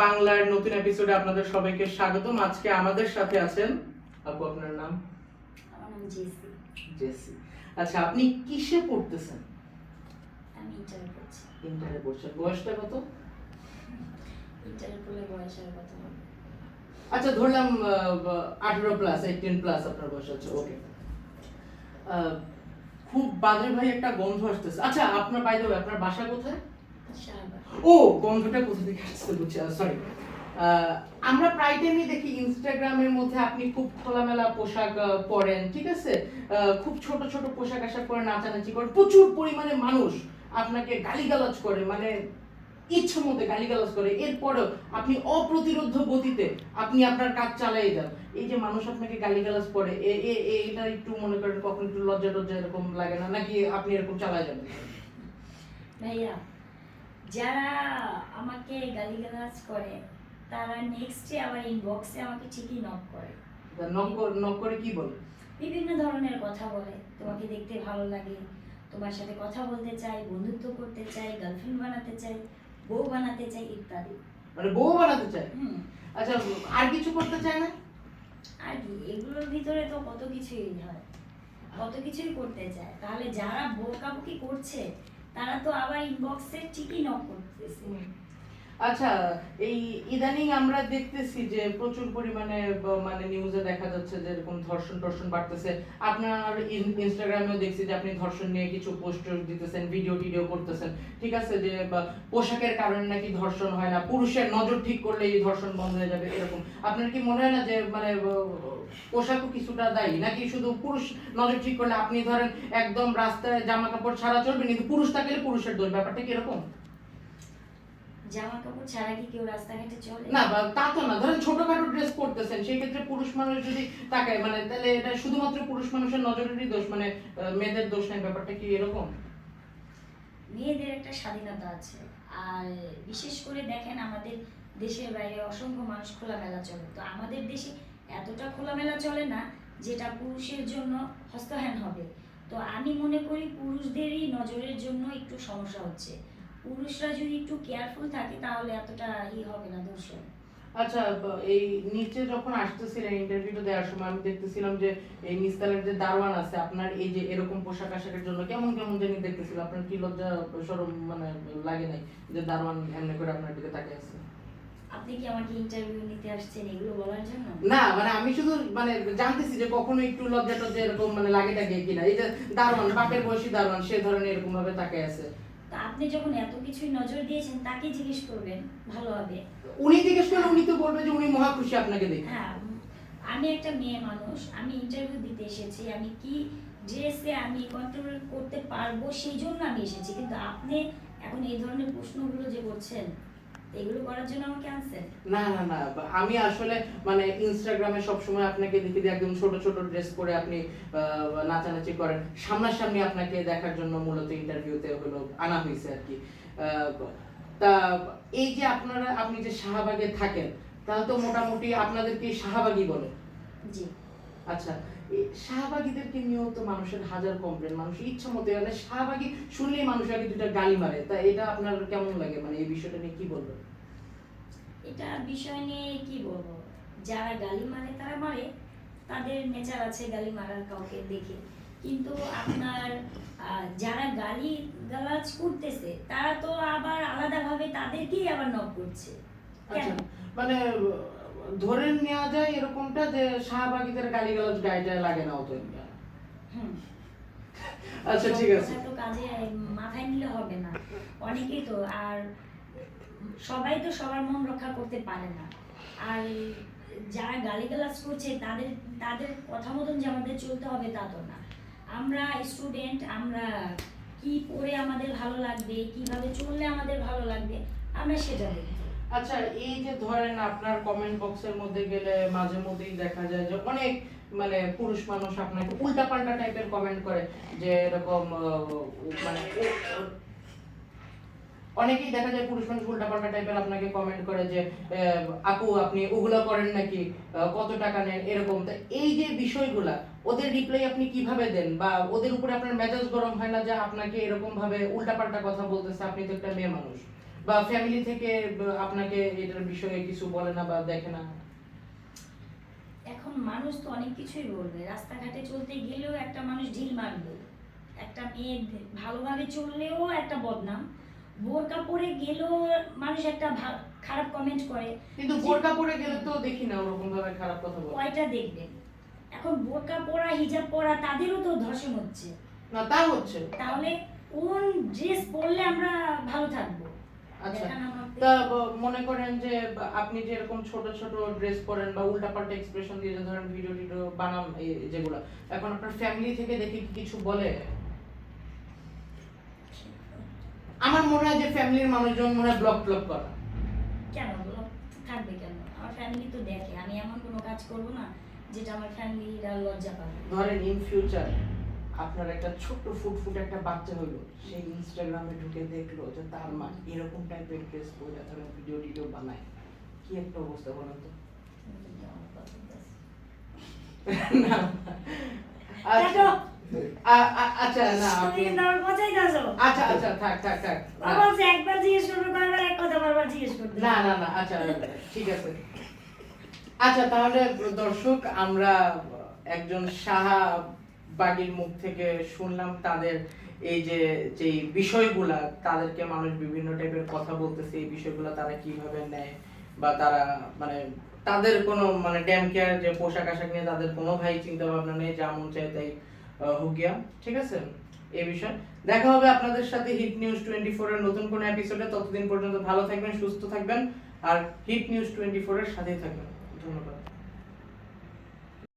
বাংলার নতুন এপিসোডে আপনাদের সবাইকে স্বাগতম। আজকে আমাদের সাথে আছেন আপু আপনার নাম? জেসি। আচ্ছা আপনি কিসে পড়তেছেন? আমি ইন্টার করছি ইন্টারে পড়ছেন। বয়সটা কত? ইন্টার করলে বয়স আর কত আচ্ছা ধরলাম আঠেরো প্লাস এইটিন প্লাস আপনার বয়স আছে ওকে খুব বাজে ভাই একটা গন্ধ আসতেছে। আচ্ছা আপনার বাইরে আপনার বাসা কোথায়? ও, গন্ধটা কোথা থেকে আসছে সরি আমরা প্রায় টাইমই দেখি ইনস্টাগ্রামের মধ্যে আপনি খুব খোলামেলা পোশাক পরেন, ঠিক আছে? খুব ছোট ছোট পোশাক আশাক পরে নাচানাচি করেন। প্রচুর পরিমাণে মানুষ আপনাকে গালিগালাজ করে মানে ইচ্ছে মধ্যে গালিগালাজ করে। এরপরেও আপনি অপ্রতিরোধ গতিতে আপনি আপনার কাজ চালিয়ে যান। এই যে মানুষ আপনাকে গালিগালাজ করে এটা একটু মনে করেন কখন একটু লজ্জা টজ্জা এরকম লাগে না? নাকি আপনি এরকম চালায় যাবেন ভাইয়া যারা আমাকে গালিগালাজ করে তারা নেক্সটে আবার ইনবক্সে আমাকে ঠিকই নক করে। নক করে- কি বলে? বিভিন্ন ধরনের কথা বলে। তোমাকে দেখতে ভালো লাগে তোমার সাথে কথা বলতে চাই বন্ধুত্ব করতে চাই গার্লফ্রেন্ড বানাতে চাই বউ বানাতে চাই ইত্যাদি। মানে বউ বানাতে চাই আচ্ছা আর কিছু করতে চায় না? আর কি এগুলোর ভিতরে তো কত কিছুই হয়। কত কিছুই করতে চায়। তাহলে যারা বোকাবুকি করছে তারা তো আবার ইনবক্সে ঠিকই নক করতেছে। আচ্ছা এই ইদানিং আমরা দেখতেছি যে প্রচুর পরিমাণে মানে নিউজে দেখা যাচ্ছে যে এরকম ধর্ষণ টর্ষণ বাড়তেছে। আপনার ইনস্টাগ্রামেও দেখছি যে আপনি ধর্ষণ নিয়ে কিছু দিতেছেন ভিডিও টিডিও করতেছেন। ঠিক আছে? যে পোশাকের কারণে নাকি ধর্ষণ হয় না, পুরুষের নজর ঠিক করলে এই ধর্ষণ বন্ধ হয়ে যাবে, এরকম। আপনার কি মনে হয় না যে মানে পোশাকও কিছুটা দায়ী? নাকি শুধু পুরুষ নজর ঠিক করলে আপনি ধরেন একদম রাস্তায় জামা কাপড় ছাড়া চলবে, কিন্তু পুরুষ থাকলে পুরুষের দোষ? ব্যাপারটা কি এরকম? জামা কাপড় ছাড়া কি কেউ রাস্তাঘাটে চলে? না তা তো না। ধরেন ছোটখাটো ড্রেস পরতেছেন সেই ক্ষেত্রে পুরুষ মানুষ যদি তাকায় মানে তাহলে এটা শুধুমাত্র পুরুষ মানুষের নজরেরই দোষ মানে মেয়েদের দোষ নেই ব্যাপারটা কি এরকম? মেয়েদের একটা স্বাধীনতা আছে। আর বিশেষ করে দেখেন আমাদের দেশের বাইরে অসংখ্য মানুষ খোলামেলা চলে। তো আমাদের দেশে এতটা খোলামেলা চলে না যেটা পুরুষের জন্য হস্তহীন হবে। তো আমি মনে করি পুরুষদেরই নজরের জন্য একটু সমস্যা হচ্ছে। পুরুষরা যদি একটু কেয়ারফুল থাকে তাহলে এতটা ই হবে না দর্শন আচ্ছা এই নিচে যখন আসতেছিলেন ইন্টারভিউটা দেওয়ার সময় আমি দেখতেছিলাম যে এই নিস্তালের যে দারোয়ান আছে আপনার এই যে এরকম পোশাক আশাকের জন্য কেমন কেমন জানি দেখতেছিল। আপনার কি লজ্জা সরম মানে লাগে নাই যে দারোয়ান এমনি করে আপনার দিকে তাকিয়ে আছে? আপনি কি আমাকে ইন্টারভিউ নিতে আসছেন এগুলো বলার জন্য? না মানে আমি শুধু মানে জানতেছি যে কখনো একটু লজ্জা টজ্জা এরকম মানে লাগে টাকে কিনা। এই যে দারোয়ান বাপের বয়সী দারোয়ান সে ধরনের এরকম ভাবে তাকায় আছে। আপনি যখন এত কিছু নজর দিয়েছেন তাকে জিজ্ঞেস করবেন ভালো হবে। উনি জিজ্ঞেস করলে উনি তো বলবে যে উনি মহা খুশি আপনাকে দেখে। হ্যাঁ আমি একটা মেয়ে মানুষ আমি ইন্টারভিউ দিতে এসেছি আমি কি ড্রেসে আমি কন্ট্রোল করতে পারব সেই জন্য আমি এসেছি। কিন্তু আপনি এখন এই ধরনের প্রশ্নগুলো যে করছেন এগুলো করার জন্য আমাকে আনছেন না না না আমি আসলে মানে ইনস্টাগ্রামে সবসময় আপনাকে দেখি একদম ছোট ছোট ড্রেস পরে আপনি নাচানাচি করেন। সামনাসামনি আপনাকে দেখার জন্য মূলত ইন্টারভিউতে হলো আনা হয়েছে আর কি। তা এই যে আপনারা আপনি যে শাহবাগে থাকেন তাহলে তো মোটামুটি আপনাদেরকে শাহবাগই বলে। জি। আচ্ছা শাহবাগীদেরকে নিয়েও তো মানুষের হাজার কমপ্লেন মানুষ ইচ্ছা মতো মানে শাহবাগী শুনলেই মানুষ আগে দুটা গালি মারে। তা এটা আপনার কেমন লাগে? মানে এই বিষয়টা নিয়ে কি বলবেন? এটা বিষয় নিয়ে কি বলব? যারা গালি মারে তারা মারে। তাদের নেচার আছে গালি মারার কাউকে দেখে। কিন্তু আপনার যারা গালি গালাজ করতেছে তারা তো আবার আলাদাভাবে তাদেরকেই আবার নক করছে। আচ্ছা মানে ধরে নেওয়া যায় এরকমটা যে শাহবাগীদের গালিগালাজ গায়ে লাগে না অত আচ্ছা ঠিক আছে। তো কাজে মাথায় নিলে হবে না। অনেকেই তো আর সবাই তো সবার মন রক্ষা করতে পারে না। আর যারা গালিগালাজ করছে তাদের তাদের কথা মতন যে আমাদের চলতে হবে তা তো না। আমরা স্টুডেন্ট আমরা কি পড়ে আমাদের ভালো লাগবে কীভাবে চললে আমাদের ভালো লাগবে আমরা সেটা দেখি আচ্ছা এই যে ধরেন আপনার কমেন্ট বক্সের মধ্যে গেলে মাঝে মধ্যেই দেখা যায় যে অনেক মানে পুরুষ মানুষ আপনাকে উল্টা পাল্টা টাইপের কমেন্ট করে যে এরকম মানে অনেকেই দেখা যায় পুরুষ মানুষ উল্টা পাল্টা টাইপের আপনাকে কমেন্ট করে যে আপু, আপনি ওগুলো করেন নাকি? কত টাকা নেন? এরকম। তা এই যে বিষয়গুলা, ওদের রিপ্লাই আপনি কীভাবে দেন? বা ওদের উপরে আপনার মেজাজ গরম হয় না যে আপনাকে এরকম ভাবে উল্টা পাল্টা কথা বলতেছে? আপনি তো একটা মেয়ে মানুষ। বা ফ্যামিলি থেকে আপনাকে এটার বিষয়ে কিছু বলে না বা দেখে না? এখন মানুষ তো অনেক কিছুই বলবে। রাস্তাঘাটে চলতে গেলেও একটা মানুষ ঢিল মারবে। একটা মেয়ে ভালোভাবে চললেও একটা বদনাম। বোরকা পরে গেলেও মানুষ একটা খারাপ কমেন্ট করে। কিন্তু বোরকা পরে গেলে তো দেখি না ওরকম ভাবে খারাপ কথা বলে। কয়টা দেখবেন এখন বোরকা পরা হিজাব পরা তাদেরও তো ধর্ষণ হচ্ছে। না তা হচ্ছে। তাহলে কোন ড্রেস পরলে আমরা ভালো থাকব? আচ্ছা। তা মনে করেন যে আপনি যে এরকম ছোট ছোট ড্রেস পরেন বা উল্টাপাল্টা এক্সপ্রেশন দিয়ে ধরেন ভিডিও টিডিও বানান যেগুলো এখন আপনার ফ্যামিলি থেকে দেখে কি কিছু বলে? আমার মনে হয় যে ফ্যামিলির মানুষজন মনে হয় ব্লক ব্লক করা। কেন? বলো থাকবে কেন? আমার ফ্যামিলি তো দেখে আমি এমন কোনো কাজ করব না যেটা আমার ফ্যামিলিরা লজ্জা পাবে। ধরেন ইন ফিউচার আপনার একটা ছোট্ট ফুটফুট একটা বাচ্চা হলো সেই ইনস্টাগ্রামে ঢুকে দেখল যে তার মা এরকম টাইপের ড্রেস পরে ধরেন ভিডিও টিডিও বানায়। কি একটা অবস্থা বলেন তো? আচ্ছা আচ্ছা না আচ্ছা আচ্ছা থাক থাক একবার জিজ্ঞেস করবে কয়বার এক কথা বারবার জিজ্ঞেস করবে। না না না আচ্ছা ঠিক আছে। আচ্ছা তাহলে দর্শক আমরা একজন সাহা বাগির মুখ থেকে শুনলাম তাদের এই যে যে বিষয়গুলা, তাদেরকে মানুষ বিভিন্ন টাইপের কথা বলতেছে, এই বিষয়গুলা তারা কীভাবে নেয় বা তারা মানে তাদের কোনো মানে ড্যাম কেয়ার যে পোশাক আশাক নিয়ে তাদের কোনো ভাই চিন্তা ভাবনা নেই, যা মন চায় তাই হুকিয়া ঠিক আছে? এই বিষয়। দেখা হবে আপনাদের সাথে হিট নিউজ টোয়েন্টি ফোর এর নতুন কোনো এপিসোডে ততদিন পর্যন্ত ভালো থাকবেন, সুস্থ থাকবেন, আর হিট নিউজ টোয়েন্টি ফোর এর সাথেই থাকবেন। ধন্যবাদ।